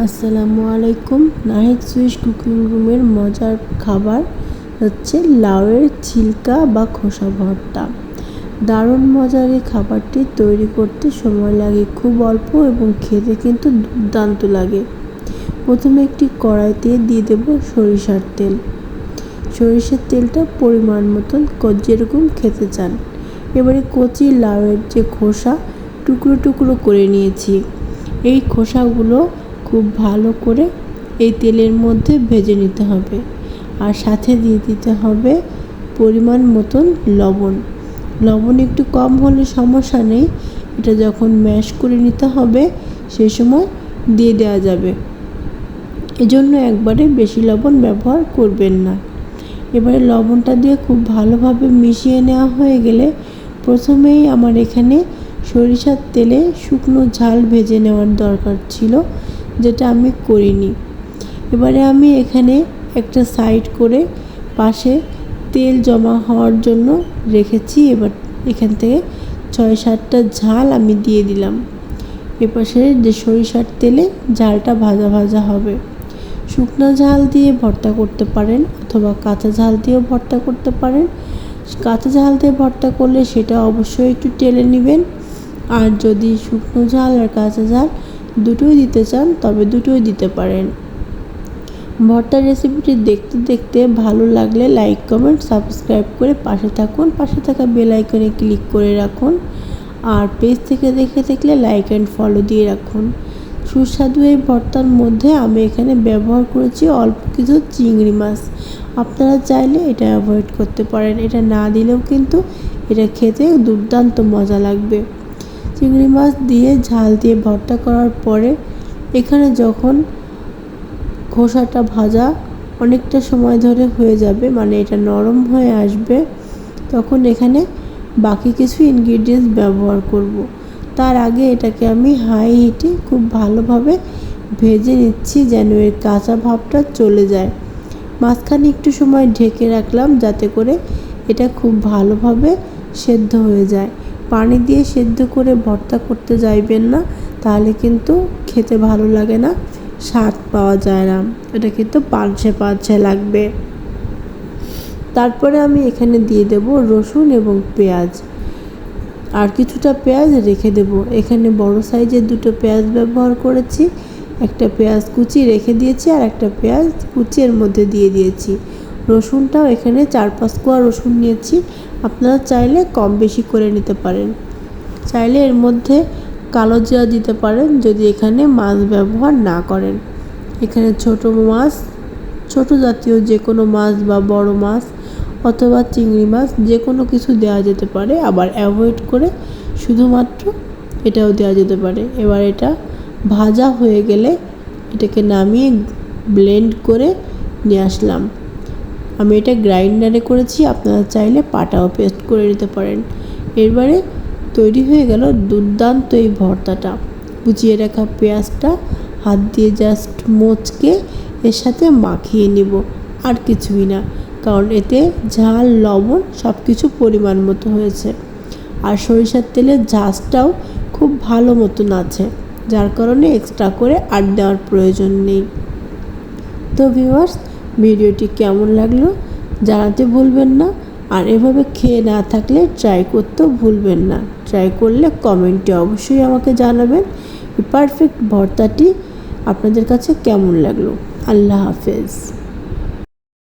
আসসালামু আলাইকুম। Nahid Swiss cooking রুমের মজার খাবার হচ্ছে লাউয়ের ছিলকা বা খোসা ভর্তা। দারুণ মজার এই খাবারটি তৈরি করতে সময় লাগে, খুব অল্প এবং খেতে কিন্তু দুর্দান্ত লাগে। প্রথমে একটি কড়াইতে দিয়ে দেব সরিষার তেল। সরিষার তেলটা পরিমাণ মতন যেরকম খেতে চান। এবারে কচি লাউয়ের যে খোসা, টুকরো টুকরো করে নিয়েছি। এই খোসাগুলো খুব ভালো করে এই তেলের মধ্যে ভেজে নিতে হবে। আর সাথে দিয়ে দিতে হবে পরিমাণ মতন লবণ। লবণ একটু কম হলে সমস্যা নেই, এটা যখন ম্যাশ করে নিতে হবে সেই সময় দিয়ে দেওয়া যাবে। এজন্য একবারে বেশি লবণ ব্যবহার করবেন না। এবারে লবণটা দিয়ে খুব ভালোভাবে মিশিয়ে নেওয়া হয়ে গেলে প্রথমেই আমার এখানে সরিষার তেলে শুকনো ঝাল ভেজে নেওয়ার দরকার ছিল। যেটা আমি করিনি। এবারে আমি এখানে একটা সাইড করে পাশে তেল জমা হওয়ার জন্য রেখেছি। এবার এখান থেকে ছয় সাতটা ঝাল আমি দিয়ে দিলাম। এপাশে যে সরিষার তেলে ঝালটা ভাজা ভাজা হবে। শুকনো ঝাল দিয়ে ভর্তা করতে পারেন অথবা কাঁচা ঝাল দিয়েও ভর্তা করতে পারেন। কাঁচা ঝাল দিয়ে ভর্তা করলে সেটা অবশ্যই একটু টেলে নেবেন। আর যদি শুকনো ঝাল আর কাঁচা ঝাল দুটোই দিতে চান, তবে দুটোই দিতে পারেন। ভর্তার রেসিপিটি দেখতে দেখতে ভালো লাগলে লাইক কমেন্ট সাবস্ক্রাইব করে পাশে থাকুন। পাশে থাকা বেল আইকনে ক্লিক করে রাখুন। আর পেজ থেকে দেখে দেখলে লাইক অ্যান্ড ফলো দিয়ে রাখুন। সুস্বাদু এই ভর্তার মধ্যে আমি এখানে ব্যবহার করেছি অল্প কিছু চিংড়ি মাছ। আপনারা চাইলে এটা অ্যাভয়েড করতে পারেন। এটা না দিলেও কিন্তু এটা খেতে দুর্দান্ত মজা লাগবে। চিংড়ি মাছ দিয়ে ঝাল দিয়ে ভর্তা করার পরে এখানে যখন খোসাটা ভাজা অনেকটা সময় ধরে হয়ে যাবে মানে এটা নরম হয়ে আসবে, তখন এখানে বাকি কিছু ইনগ্রিডিয়েন্টস ব্যবহার করব। তার আগে এটাকে আমি হাই হিটে খুব ভালোভাবে ভেজে নিচ্ছি যেন এর কাঁচা ভাবটা চলে যায় মাঝখানে একটু সময় ঢেকে রাখলাম যাতে করে এটা খুব ভালোভাবে সেদ্ধ হয়ে যায় পানি দিয়ে সেদ্ধ করে ভর্তা করতে যাইবেন না, তাহলে কিন্তু খেতে ভালো লাগে না, স্বাদ পাওয়া যায় না। এটা কিন্তু পাঁচশে পাঁচশে লাগবে। তারপরে আমি এখানে দিয়ে দেব রসুন এবং পেঁয়াজ। আর কিছুটা পেঁয়াজ রেখে দেব। এখানে বড় সাইজের দুটো পেঁয়াজ ব্যবহার করেছি, একটা পেঁয়াজ কুচি রেখে দিয়েছি আর একটা পেঁয়াজ কুচির মধ্যে দিয়ে দিয়েছি। রসুনটাও এখানে চার পাঁচ কোয়া রসুন নিয়েছি। আপনারা চাইলে কম বেশি করে নিতে পারেন। চাইলে এর মধ্যে কালো জিরা দিতে পারেন যদি এখানে মাছ ব্যবহার না করেন। এখানে ছোট মাছ, ছোট জাতীয় যে কোনো মাছ বা বড় মাছ অথবা চিংড়ি মাছ যে কোনো কিছু দেওয়া যেতে পারে। আবার অ্যাভয়েড করে শুধুমাত্র এটাও দেওয়া যেতে পারে। এবার এটা ভাজা হয়ে গেলে এটাকে নামিয়ে ব্লেন্ড করে নিয়ে আসলাম। আমি এটা গ্রাইন্ডারে করেছি, আপনারা চাইলে পাটাও পেস্ট করে নিতে পারেন। এরবারে তৈরি হয়ে গেল দুর্দান্ত এই ভর্তাটা। কুচিয়ে রাখা পেঁয়াজটা হাত দিয়ে জাস্ট মোচকে এর সাথে মাখিয়ে নিব, আর কিছুই না, কারণ এতে ঝাল, লবণ সব কিছু পরিমাণ মতো হয়েছে। আর সরিষার তেলের ঝাঁজটাও খুব ভালো মতন আছে, যার কারণে এক্সট্রা করে আর দেওয়ার প্রয়োজন নেই। তো ভিউয়ার্স ভিডিওটি কেমন লাগল জানাতে ভুলবেন না। আর এভাবে খেয়ে না থাকলে ট্রাই করতেও ভুলবেন না। ট্রাই করলে কমেন্টে অবশ্যই আমাকে জানাবেন। পারফেক্ট ভর্তাটি আপনাদের কাছে কেমন লাগল? আল্লাহ হাফেজ।